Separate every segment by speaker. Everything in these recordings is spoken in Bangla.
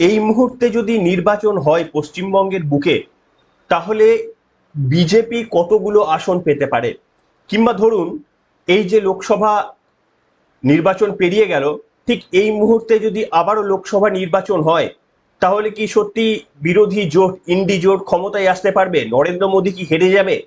Speaker 1: এই মুহূর্তে যদি নির্বাচন হয় পশ্চিমবঙ্গের বুকে, তাহলে বিজেপি কতগুলো আসন পেতে পারে? কিংবা ধরুন, এই যে লোকসভা নির্বাচন পেরিয়ে গেল, ঠিক এই মুহূর্তে যদি আবারও লোকসভা নির্বাচন হয়, তাহলে কি সত্যি বিরোধী জোট, ইন্ডি জোট ক্ষমতায় আসতে পারবে? নরেন্দ্র মোদী কি হেরে যাবে?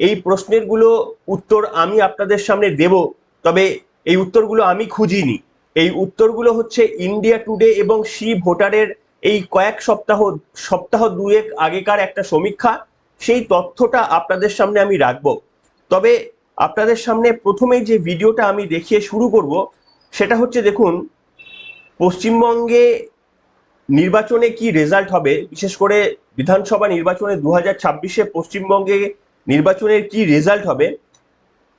Speaker 1: এই প্রশ্নেরগুলো উত্তর আমি আপনাদের সামনে দেব, তবে এই উত্তরগুলো আমি খুঁজিনি। এই উত্তরগুলো হচ্ছে ইন্ডিয়া টুডে এবং সি ভোটারের এই কয়েক সপ্তাহ সপ্তাহ দুয়েক আগেকার একটা সমীক্ষা। সেই তথ্যটা আপনাদের সামনে আমি রাখব। তবে আপনাদের সামনে প্রথমেই যে ভিডিওটা আমি দেখিয়ে শুরু করব, সেটা হচ্ছে দেখুন, পশ্চিমবঙ্গে নির্বাচনে কি রেজাল্ট হবে? বিশেষ করে বিধানসভা নির্বাচনে দু হাজার ছাব্বিশে পশ্চিমবঙ্গে নির্বাচনের কি রেজাল্ট হবে?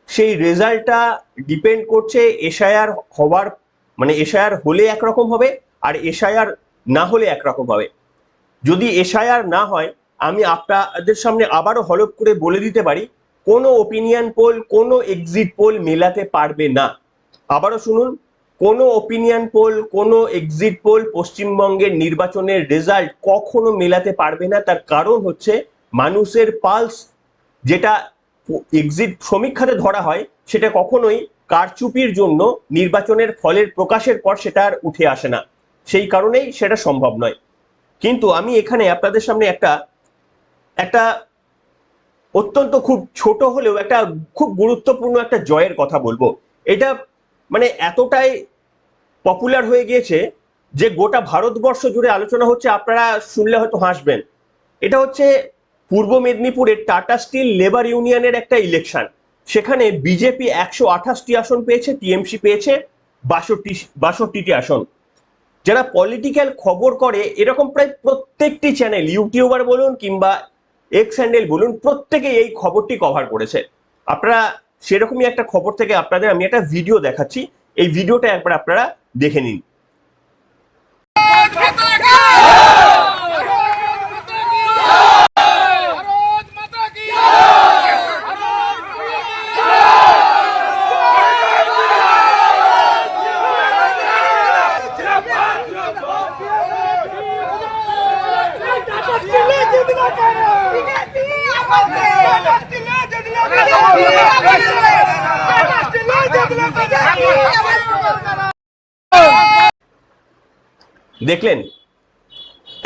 Speaker 1: সেই রেজাল্টটা ডিপেন্ড করছে এসআইআর হওয়ার মানে এসআইআর হলে একরকম হবে আর এসআইআর না হলে একরকম হবে। যদি এসআইআর না হয়, আমি আপনাদের সামনে আবারও হলপ করে বলে দিতে পারি, কোনো ওপিনিয়ন পোল কোনো এক্সিট পোল মেলাতে পারবে না। আবারও শুনুন, কোনো ওপিনিয়ন পোল কোনো এক্সিট পোল পশ্চিমবঙ্গের নির্বাচনের রেজাল্ট কখনো মেলাতে পারবে না। তার কারণ হচ্ছে মানুষের পালস যেটা এক্সিট সমীক্ষাতে ধরা হয়, সেটা কখনোই কারচুপির জন্য নির্বাচনের ফলের প্রকাশের পর সেটা আর উঠে আসে না। সেই কারণেই সেটা সম্ভব নয়। কিন্তু আমি এখানে আপনাদের সামনে একটা একটা অত্যন্ত খুব ছোট হলেও একটা খুব গুরুত্বপূর্ণ একটা জয়ের কথা বলব। এটা মানে এতটাই পপুলার হয়ে গিয়েছে যে গোটা ভারতবর্ষ জুড়ে আলোচনা হচ্ছে, আপনারা শুনলে হয়তো হাসবেন। এটা হচ্ছে পূর্ব মেদিনীপুরের টাটা স্টিল লেবার ইউনিয়নের একটা ইলেকশন। সেখানে বিজেপি একশো আঠাশটি আসন পেয়েছে, টিএমসি পেয়েছে বাষট্টি, বাষট্টিটি আসন। যারা পলিটিক্যাল খবর করে, এরকম প্রায় প্রত্যেকটি চ্যানেল ইউটিউবার বলুন কিংবা এক্স হ্যান্ডেল বলুন প্রত্যেকে এই খবরটি কভার করেছে। আপনারা সেরকমই একটা খবর থেকে আপনাদের, আমি একটা ভিডিও দেখাচ্ছি। এই ভিডিওটা একবার আপনারা দেখে নিন। দেখলেন?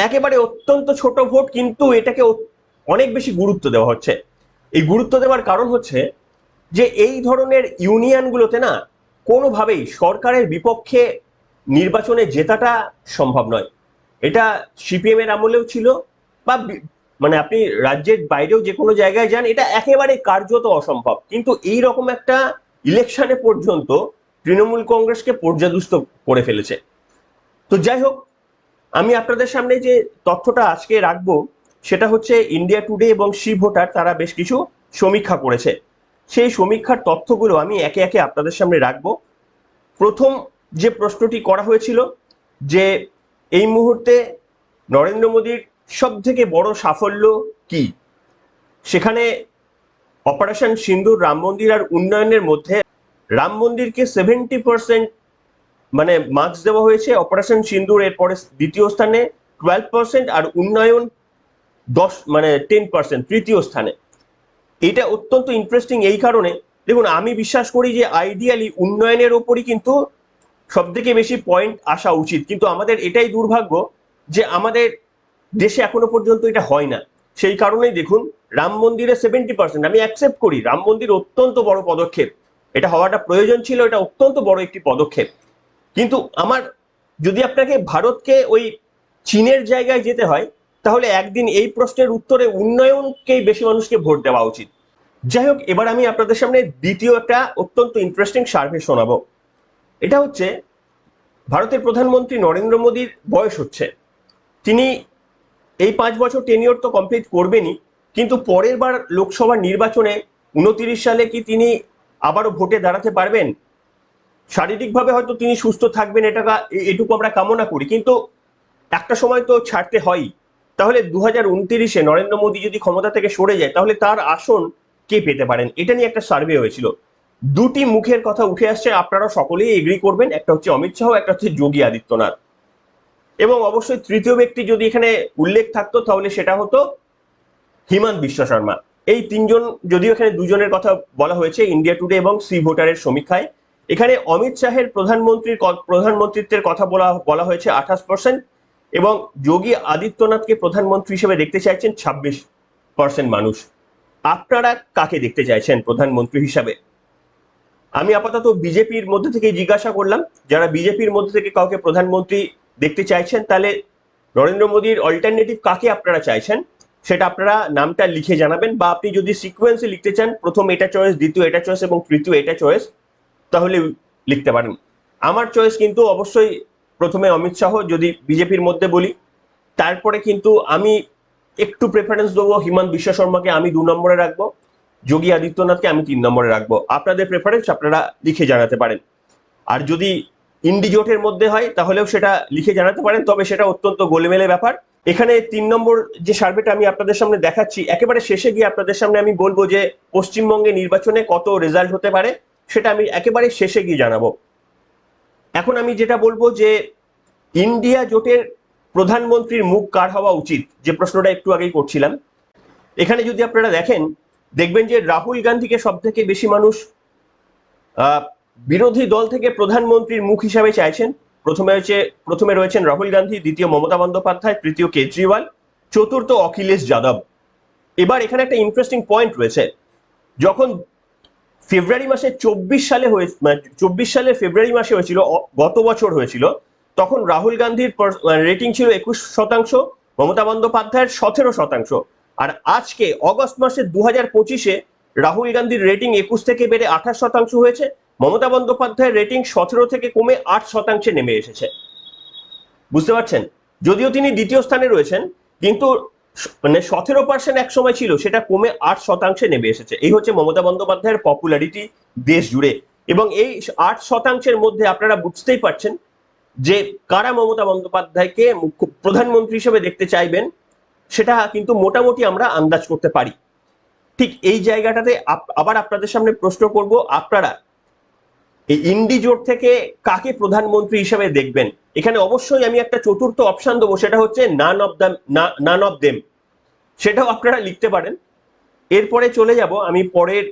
Speaker 1: একেবারে অত্যন্ত ছোট ভোট, কিন্তু এটাকে অনেক বেশি গুরুত্ব দেওয়া হচ্ছে। এই গুরুত্ব দেওয়ার কারণ হচ্ছে যে, এই ধরনের ইউনিয়নগুলোতে না, কোনোভাবেই সরকারের বিপক্ষে নির্বাচনে জেতাটা সম্ভব নয়। এটা সিপিএম এর আমলেও ছিল বা মানে আপনি রাজ্যের বাইরেও যে কোনো জায়গায় যান, এটা একেবারে কার্যত অসম্ভব। কিন্তু এই রকম একটা ইলেকশনে পর্যন্ত তৃণমূল কংগ্রেসকে পর্যাদুস্ত করে ফেলেছে। তো যাই হোক আমি আপনাদের সামনে যে তথ্যটা আজকে রাখব, সেটা হচ্ছে ইন্ডিয়া টুডে এবং সি ভোটার তারা বেশ কিছু সমীক্ষা করেছে। সেই সমীক্ষার তথ্যগুলো আমি একে একে আপনাদের সামনে রাখব। প্রথম যে প্রশ্নটি করা হয়েছিল যে, এই মুহূর্তে নরেন্দ্র মোদীর সব থেকে বড় সাফল্য কি? সেখানে অপারেশন সিন্ধুর রাম মন্দির আর উন্নয়নের মধ্যে রাম মন্দিরকে সেভেন্টি পার্সেন্ট মানে মার্কস দেওয়া হয়েছে অপারেশন সিন্দুর এরপরে দ্বিতীয় স্থানে টুয়েলভ পার্সেন্ট আর উন্নয়ন দশ মানে টেন পার্সেন্ট তৃতীয় স্থানে। এটা অত্যন্ত ইন্টারেস্টিং এই কারণে। দেখুন, আমি বিশ্বাস করি যে আইডিয়ালি উন্নয়নের ওপরই কিন্তু সব থেকে বেশি পয়েন্ট আসা উচিত। কিন্তু আমাদের এটাই দুর্ভাগ্য যে আমাদের দেশে এখনও পর্যন্ত এটা হয় না। সেই কারণেই দেখুন, রাম মন্দিরে সেভেন্টি পার্সেন্ট আমি অ্যাকসেপ্ট করি, রাম মন্দির অত্যন্ত বড় পদক্ষেপ। এটা হওয়াটা প্রয়োজন ছিল, এটা অত্যন্ত বড় একটি পদক্ষেপ। কিন্তু আমার, যদি আপনাকে ভারতকে ওই চীনের জায়গায় যেতে হয়, তাহলে একদিন এই প্রশ্নের উত্তরে উন্নয়নকেই বেশি মানুষকে ভোট দেওয়া উচিত। যাই হোক, এবার আমি আপনাদের সামনে দ্বিতীয় একটা অত্যন্ত ইন্টারেস্টিং সার্ভে শোনাবো। এটা হচ্ছে, ভারতের প্রধানমন্ত্রী নরেন্দ্র মোদীর বয়স হচ্ছে। তিনি এই পাঁচ বছর টেনিওর তো কমপ্লিট করবেনই, কিন্তু পরের বার লোকসভা নির্বাচনে উনতিরিশ সালে কি তিনি আবারও ভোটে দাঁড়াতে পারবেন? শারীরিকভাবে হয়তো তিনি সুস্থ থাকবেন, এটা এটুকু আমরা কামনা করি। কিন্তু একটা সময় তো ছাড়তে হয়ই তাহলে দু হাজার উনতিরিশে নরেন্দ্র মোদী যদি ক্ষমতা থেকে সরে যায়, তাহলে তার আসন কে পেতে পারেন? এটা নিয়ে একটা সার্ভে হয়েছিল। দুটি মুখের কথা উঠে আসছে আপনারা সকলেই এগ্রি করবেন। একটা হচ্ছে অমিত শাহ, একটা হচ্ছে যোগী আদিত্যনাথ। এবং অবশ্যই তৃতীয় ব্যক্তি যদি এখানে উল্লেখ থাকতো, তাহলে সেটা হতো হিমন্ত বিশ্ব শর্মা। এই তিনজন, যদিও এখানে দুজনের কথা বলা হয়েছে, ইন্ডিয়া টুডে এবং সি ভোটারের সমীক্ষায়। এখানে অমিত শাহের প্রধানমন্ত্রীর প্রধানমন্ত্রিত্বের কথা বলা বলা হয়েছে আঠাশ পার্সেন্ট এবং যোগী আদিত্যনাথকে প্রধানমন্ত্রী হিসেবে দেখতে চাইছেন ছাব্বিশ পার্সেন্ট মানুষ। আপনারা কাকে দেখতে চাইছেন প্রধানমন্ত্রী হিসাবে? আমি আপাতত বিজেপির মধ্যে থেকে জিজ্ঞাসা করলাম, যারা বিজেপির মধ্যে থেকে কাউকে প্রধানমন্ত্রী দেখতে চাইছেন, তাহলে নরেন্দ্র মোদীর অল্টারনেটিভ কাকে আপনারা চাইছেন? সেটা আপনারা নামটা লিখে জানাবেন বা আপনি যদি সিকোয়েন্সে লিখতে চান, প্রথম এটা চয়েস দ্বিতীয় এটা চয়েস এবং তৃতীয় এটা চয়েস তাহলে লিখতে পারেন। আমার চয়েস কিন্তু অবশ্যই প্রথমে অমিত শাহ, যদি বিজেপির মধ্যে বলি। তারপরে কিন্তু আমি একটু প্রেফারেন্স দেবো হিমন্ত বিশ্ব শর্মাকে আমি দু নম্বরে রাখব। যোগী আদিত্যনাথকে আমি তিন নম্বরে রাখব। আপনাদের প্রেফারেন্স আপনারা লিখে জানাতে পারেন। আর যদি ইন্ডি জোটের মধ্যে হয়, তাহলেও সেটা লিখে জানাতে পারেন। তবে সেটা অত্যন্ত গোলেমেলে ব্যাপার। এখানে তিন নম্বর যে সার্ভেটা আমি আপনাদের সামনে দেখাচ্ছি, একেবারে শেষে গিয়ে আপনাদের সামনে আমি বলব যে, পশ্চিমবঙ্গে নির্বাচনে কত রেজাল্ট হতে পারে। সেটা আমি একেবারে শেষে গিয়ে জানাব। এখন আমি যেটা বলব যে, ইন্ডিয়া জোটের প্রধানমন্ত্রীর মুখ কার হওয়া উচিত? যে প্রশ্নটা একটু আগেই করছিলাম। এখানে যদি আপনারা দেখেন, দেখবেন যে রাহুল গান্ধীকে সব থেকে বেশি মানুষ বিরোধী দল থেকে প্রধানমন্ত্রীর মুখ হিসাবে চাইছেন। প্রথমে হচ্ছে প্রথমে রয়েছেন রাহুল গান্ধী, দ্বিতীয় মমতা বন্দ্যোপাধ্যায়, তৃতীয় কেজরিওয়াল, চতুর্থ অখিলেশ যাদব। এবার এখানে একটা ইন্টারেস্টিং পয়েন্ট রয়েছে। যখন ফেব্রুয়ারি মাসে চব্বিশ সালে হয়ে চব্বিশ সালে ফেব্রুয়ারি মাসে হয়েছিল গত বছর হয়েছিল। তখন রাহুল গান্ধীর রেটিং ছিল একুশ শতাংশ, মমতা বন্দ্যোপাধ্যায়ের সতেরো শতাংশ। আর আজকে অগস্ট মাসে দু হাজার পঁচিশে রাহুল গান্ধীর রেটিং একুশ থেকে বেড়ে আঠাশ শতাংশ হয়েছে, মমতা বন্দ্যোপাধ্যায়ের রেটিং সতেরো থেকে কমে আট শতাংশে নেমে এসেছে। বুঝতে পারছেন? যদিও তিনি দ্বিতীয় স্থানে রয়েছেন, কিন্তু মানে সতেরো পার্সেন্ট এক সময় ছিল, সেটা কমে আট শতাংশে নেমে এসেছে। এই হচ্ছে মমতা বন্দ্যোপাধ্যায়ের পপুলারিটি দেশ জুড়ে। এবং এই আট শতাংশের মধ্যে আপনারা বুঝতেই পারছেন যে কারা মমতা বন্দ্যোপাধ্যায়কে মুখ্য প্রধানমন্ত্রী হিসেবে দেখতে চাইবেন, সেটা কিন্তু মোটামুটি আমরা আন্দাজ করতে পারি। ঠিক এই জায়গাটাতে আবার আপনাদের সামনে প্রশ্ন করব, আপনারা এই ইন্ডি জোট থেকে কাকে প্রধানমন্ত্রী হিসেবে দেখবেন? এখানে অবশ্যই আমি একটা চতুর্থ অপশন দেবো, সেটা হচ্ছে none of them none of them সেটাও আপনারা লিখতে পারেন। এরপরে চলে যাব আমি পরের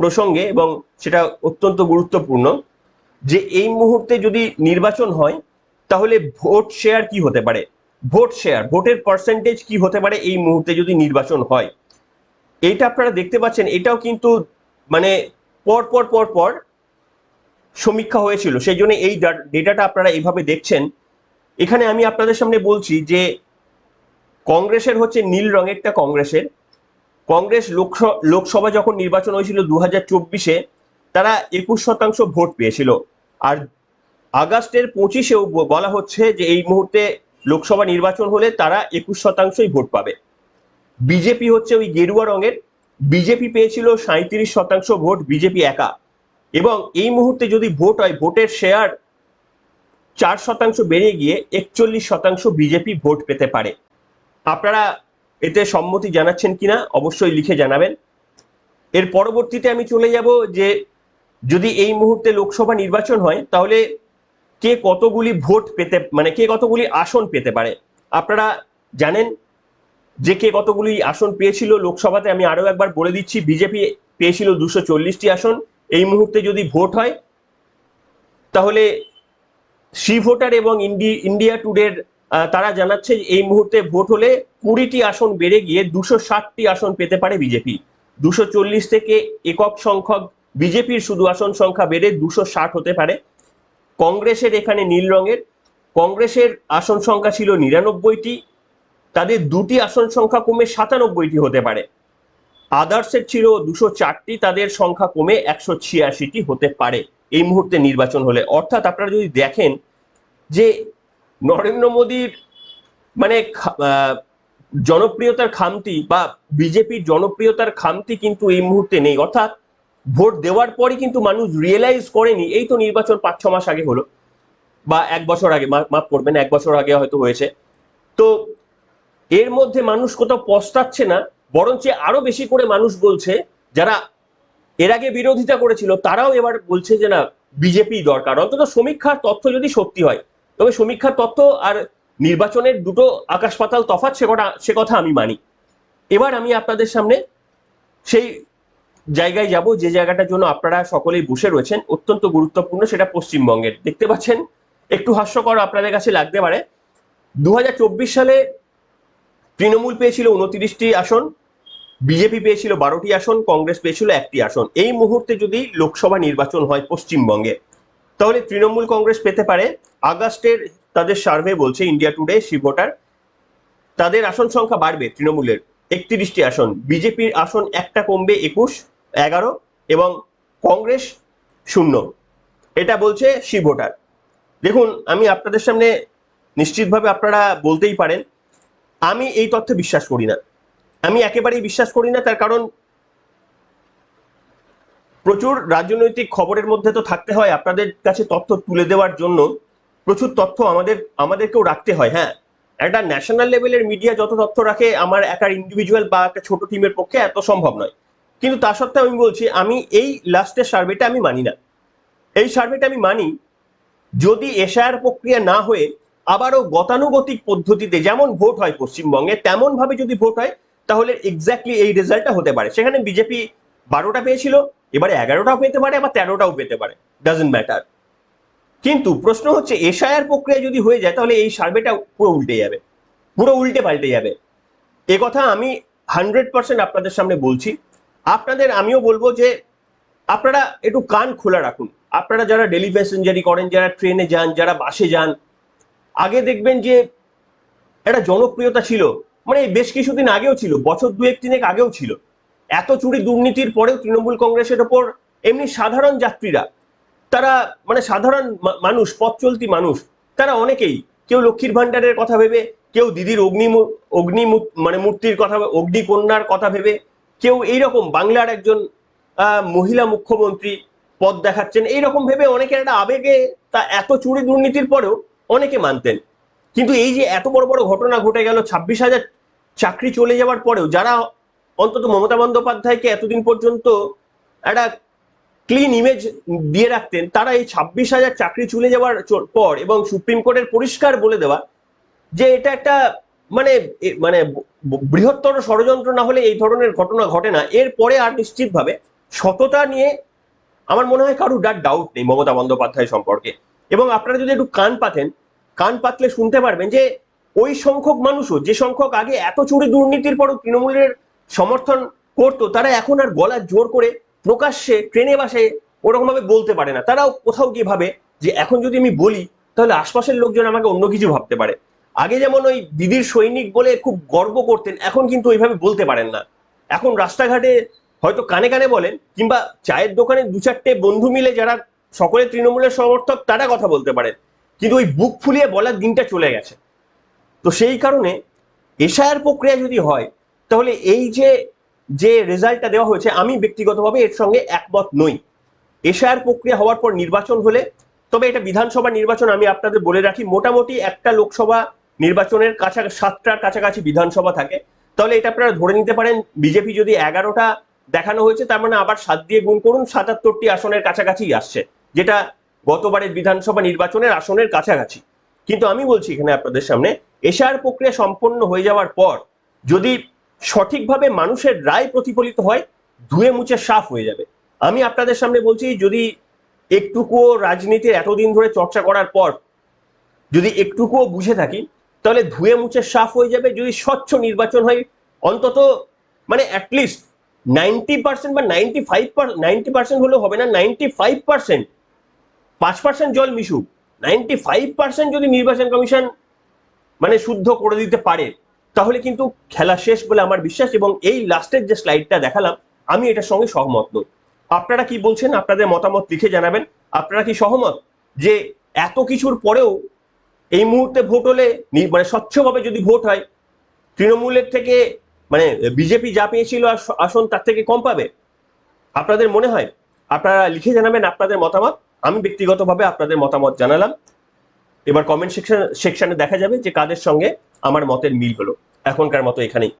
Speaker 1: প্রসঙ্গে এবং সেটা অত্যন্ত গুরুত্বপূর্ণ। যে এই মুহূর্তে যদি নির্বাচন হয়, তাহলে ভোট শেয়ার কি হতে পারে? ভোট শেয়ার ভোটের পার্সেন্টেজ কি হতে পারে এই মুহূর্তে যদি নির্বাচন হয়? এইটা আপনারা দেখতে পাচ্ছেন, এটাও কিন্তু মানে পর পর পর পর সমীক্ষা হয়েছিল, সেই জন্য এই ডেটাটা আপনারা এইভাবে দেখছেন। এখানে আমি আপনাদের সামনে বলছি যে কংগ্রেসের হচ্ছে নীল রঙেরটা কংগ্রেসের। কংগ্রেস লোকস- লোকসভা যখন নির্বাচন হয়েছিল দু হাজার চব্বিশে, তারা একুশ শতাংশ ভোট পেয়েছিল। আর আগস্টের পঁচিশেও বলা হচ্ছে যে এই মুহূর্তে লোকসভা নির্বাচন হলে তারা একুশ শতাংশই ভোট পাবে। বিজেপি হচ্ছে ওই গেরুয়া রঙের। বিজেপি পেয়েছিল সাঁত্রিশ শতাংশ ভোট, বিজেপি একা। এবং এই মুহূর্তে যদি ভোট হয়, ভোটের শেয়ার চার শতাংশ বেড়ে গিয়ে একচল্লিশ শতাংশ বিজেপি ভোট পেতে পারে। আপনারা এতে সম্মতি জানাচ্ছেন কিনা অবশ্যই লিখে জানাবেন। এর পরবর্তীতে আমি চলে যাব যে, যদি এই মুহূর্তে লোকসভা নির্বাচন হয়, তাহলে কে কতগুলি ভোট পেতে মানে কে কতগুলি আসন পেতে পারে? আপনারা জানেন যে কে কতগুলি আসন পেয়েছিল লোকসভাতে, আমি আরও একবার বলে দিচ্ছি বিজেপি পেয়েছিল দুশো চল্লিশটি আসন এই মুহূর্তে যদি ভোট হয়, তাহলে সি ভোটার এবং ইন্ডি ইন্ডিয়া টুডের তারা জানাচ্ছে এই মুহূর্তে ভোট হলে কুড়িটি আসন বেড়ে গিয়ে দুশো ষাটটি আসন পেতে পারে বিজেপি। দুশো চল্লিশ থেকে একক সংখ্যক বিজেপির শুধু আসন সংখ্যা বেড়ে দুশো ষাট হতে পারে। কংগ্রেসের এখানে নীল রঙের, কংগ্রেসের আসন সংখ্যা ছিল নিরানব্বইটি, তাদের দুটি আসন সংখ্যা কমে সাতানব্বইটি হতে পারে। আদার্সের ছিল দুশো চারটি, তাদের সংখ্যা কমে একশো ছিয়াশিটি হতে পারে। এই মুহূর্তে নির্বাচন হলে। অর্থাৎ আপনারা যদি দেখেন যে নরেন্দ্র মোদীর মানে জনপ্রিয়তার খামতি বা বিজেপির জনপ্রিয়তার খামতি কিন্তু এই মুহূর্তে নেই। অর্থাৎ ভোট দেওয়ার পরই কিন্তু মানুষ রিয়েলাইজ করেনি, এই তো নির্বাচন পাঁচ, ছ মাস আগে হলো বা এক বছর আগে মাফ করবেন, এক বছর আগে হয়তো হয়েছে। তো এর মধ্যে মানুষ কোথাও পস্তাচ্ছে না। বরঞ্চ আরও বেশি করে মানুষ বলছে, যারা এর আগে বিরোধিতা করেছিল, তারাও এবার বলছে যে না, বিজেপি দরকার। অন্তত সমীক্ষার তথ্য যদি সত্যি হয়, তবে সমীক্ষার তথ্য আর নির্বাচনের দুটো আকাশ পাতাল তফাৎ সে কথা সে কথা আমি মানি। এবার আমি আপনাদের সামনে সেই জায়গায় যাব, যে জায়গাটার জন্য আপনারা সকলেই বসে রয়েছেন, অত্যন্ত গুরুত্বপূর্ণ, সেটা পশ্চিমবঙ্গের। দেখতে পাচ্ছেন, একটু হাস্যকর আপনাদের কাছে লাগতে পারে। দু হাজার চব্বিশ সালে তৃণমূল পেয়েছিল উনত্রিশটি আসন, বিজেপি পেয়েছিল বারোটি আসন, কংগ্রেস পেয়েছিল একটি আসন। এই মুহূর্তে যদি লোকসভা নির্বাচন হয় পশ্চিমবঙ্গে, তাহলে তৃণমূল কংগ্রেস পেতে পারে। আগস্টের তাদের সার্ভে বলছে, ইন্ডিয়া টুডে শিভোটার তাদের আসন সংখ্যা বাড়বে তৃণমূলের, একত্রিশটি আসন। বিজেপির আসন একটা কমবে একুশ, এগারো এবং কংগ্রেস শূন্য। এটা বলছে শিভোটার দেখুন, আমি আপনাদের সামনে নিশ্চিতভাবে আপনারা বলতেই পারেন আমি এই তথ্যে বিশ্বাস করি না। আমি একেবারেই বিশ্বাস করি না, তার কারণ প্রচুর রাজনৈতিক খবরের মধ্যে তো থাকতে হয়, আপনাদের কাছে তথ্য তুলে দেওয়ার জন্য প্রচুর তথ্য আমাদের, আমাদেরকেও রাখতে হয় হ্যাঁ। একটা ন্যাশনাল লেভেলের মিডিয়া যত তথ্য রাখে, আমার একার ইন্ডিভিজুয়াল বা একটা ছোট টিমের পক্ষে এত সম্ভব নয়। কিন্তু তা সত্ত্বেও আমি বলছি, আমি এই লাস্টের সার্ভেটা আমি মানি না। এই সার্ভেটা আমি মানি, যদি এশায়ার প্রক্রিয়া না হয়ে আবারও গতানুগতিক পদ্ধতিতে যেমন ভোট হয় পশ্চিমবঙ্গে তেমন ভাবে যদি ভোট হয়, তাহলে এক্স্যাক্টলি এই রেজাল্টটা হতে পারে। সেখানে বিজেপি বারোটা পেয়েছিল, এবারে এগারোটাও পেতে পারে, আবার তেরোটাও পেতে পারে। ডাজেন্ট ম্যাটার কিন্তু প্রশ্ন হচ্ছে এশায়ার প্রক্রিয়া যদি হয়ে যায়, তাহলে এই সার্ভেটা পুরো উল্টে যাবে। পুরো উল্টে পাল্টে যাবে। এ কথা আমি হান্ড্রেড পার্সেন্ট আপনাদের সামনে বলছি। আপনাদের আমিও বলব যে, আপনারা একটু কান খোলা রাখুন। আপনারা যারা ডেলি প্যাসেঞ্জারি করেন, যারা ট্রেনে যান, যারা বাসে যান আগে দেখবেন যে একটা জনপ্রিয়তা ছিল মানে বেশ কিছুদিন আগেও ছিল, বছর দুয়েক তিনেক আগেও ছিল। এত চুরি দুর্নীতির পরেও তৃণমূল কংগ্রেসের ওপর এমনি সাধারণ যাত্রীরা, তারা মানে সাধারণ মানুষ পথ চলতি মানুষ, তারা অনেকেই, কেউ লক্ষ্মীর ভান্ডারের কথা ভেবে, কেউ দিদির অগ্নি অগ্নি মানে মূর্তির কথা অগ্নিকন্যার কথা ভেবে, কেউ এইরকম বাংলার একজন মহিলা মুখ্যমন্ত্রী পদ দেখাচ্ছেন, এইরকম ভেবে অনেকের একটা আবেগে তা এত চুরি দুর্নীতির পরেও অনেকে মানতেন। কিন্তু এই যে এত বড় বড় ঘটনা ঘটে গেল, ছাব্বিশ হাজার চাকরি চলে যাওয়ার পরেও, যারা অন্তত মমতা বন্দ্যোপাধ্যায়কে এতদিন পর্যন্ত একটা ক্লিন ইমেজ দিয়ে রাখতেন, তারা এই ছাব্বিশ হাজার চাকরি চলে যাওয়ার পর এবং সুপ্রিম কোর্টের পরিষ্কার বলে দেওয়া যে এটা একটা মানে মানে বৃহত্তর ষড়যন্ত্র না হলে এই ধরনের ঘটনা ঘটে না। এরপরে আর নিশ্চিতভাবে সততা নিয়ে আমার মনে হয় কারোর ডাউট নেই মমতা বন্দ্যোপাধ্যায় সম্পর্কে। এবং আপনারা যদি একটু কান পাতেন, কান পাতলে শুনতে পারবেন যে ওই সংখ্যক মানুষও, যে সংখ্যক আগে এত চুরি দুর্নীতির পরও তৃণমূলের সমর্থন করতো, তারা এখন আর গলা জোর করে প্রকাশ্যে, ট্রেনে, বাসে ওরকম ভাবে বলতে পারে না। তারাও কোথাও গিয়ে ভাবে যে এখন যদি আমি বলি, তাহলে আশপাশের লোকজন আমাকে অন্য কিছু ভাবতে পারে। আগে যেমন ওই দিদির সৈনিক বলে খুব গর্ব করতেন, এখন কিন্তু ওইভাবে বলতে পারেন না। এখন রাস্তাঘাটে হয়তো কানে কানে বলেন, কিংবা চায়ের দোকানে দু চারটে বন্ধু মিলে যারা সকলে তৃণমূলের সমর্থক, তারা কথা বলতে পারেন কিন্তু ওই বুক ফুলিয়ে বলার দিনটা চলে গেছে। তো সেই কারণে এশায়ার প্রক্রিয়া যদি হয়, তাহলে এই যে যে রেজাল্টটা দেওয়া হয়েছে, আমি ব্যক্তিগতভাবে এর সঙ্গে একমত নই। এশায়ার প্রক্রিয়া হওয়ার পর নির্বাচন হলে, তবে এটা বিধানসভা নির্বাচন আমি আপনাদের বলে রাখি, মোটামুটি একটা লোকসভা নির্বাচনের কাছা, সাতটার কাছাকাছি বিধানসভা থাকে। তাহলে এটা আপনারা ধরে নিতে পারেন, বিজেপি যদি এগারোটা দেখানো হয়েছে, তার মানে আবার সাত দিয়ে গুণ করুন, সাতাত্তরটি আসনের কাছাকাছি আসছে। যেটা গতবারের বিধানসভা নির্বাচনের আসনের কাছাকাছি। কিন্তু আমি বলছি এখানে আপনাদের সামনে এশার প্রক্রিয়া সম্পন্ন হয়ে যাওয়ার পর যদি সঠিকভাবে মানুষের রায় প্রতিফলিত হয়, ধুয়ে মুছে সাফ হয়ে যাবে। আমি আপনাদের সামনে বলছি, যদি একটুকুও রাজনীতির এতদিন ধরে চর্চা করার পর যদি একটুকুও বুঝে থাকি, তাহলে ধুয়ে মুছে সাফ হয়ে যাবে। যদি স্বচ্ছ নির্বাচন হয়, অন্তত মানে অ্যাটলিস্ট নাইনটি পার্সেন্ট বা নাইনটি ফাইভ নাইনটি পার্সেন্ট হলেও হবে না নাইনটি ফাইভ পার্সেন্ট পাঁচ পার্সেন্ট জল মিশুক নাইনটি ফাইভ পার্সেন্ট যদি নির্বাচন কমিশন মানে শুদ্ধ করে দিতে পারে, তাহলে কিন্তু খেলা শেষ বলে আমার বিশ্বাস এবং এই লাস্টের যে স্লাইডটা দেখালাম, আমি এটার সঙ্গে সহমত নই। আপনারা কি বলছেন? আপনাদের মতামত লিখে জানাবেন। আপনারা কি সহমত যে এত কিছুর পরেও এই মুহূর্তে ভোট হলে মানে স্বচ্ছভাবে যদি ভোট হয়, তৃণমূলের থেকে মানে বিজেপি যা পেয়েছিল আসন তার থেকে কম পাবে? আপনাদের মনে হয়? আপনারা লিখে জানাবেন আপনাদের মতামত। আমি ব্যক্তিগতভাবে আপনাদের মতামত জানালাম। এবার কমেন্ট সেকশন সেকশনে দেখা যাবে যে কাদের সঙ্গে আমার মতের মিল হলো। এখনকার মতো এখানেই।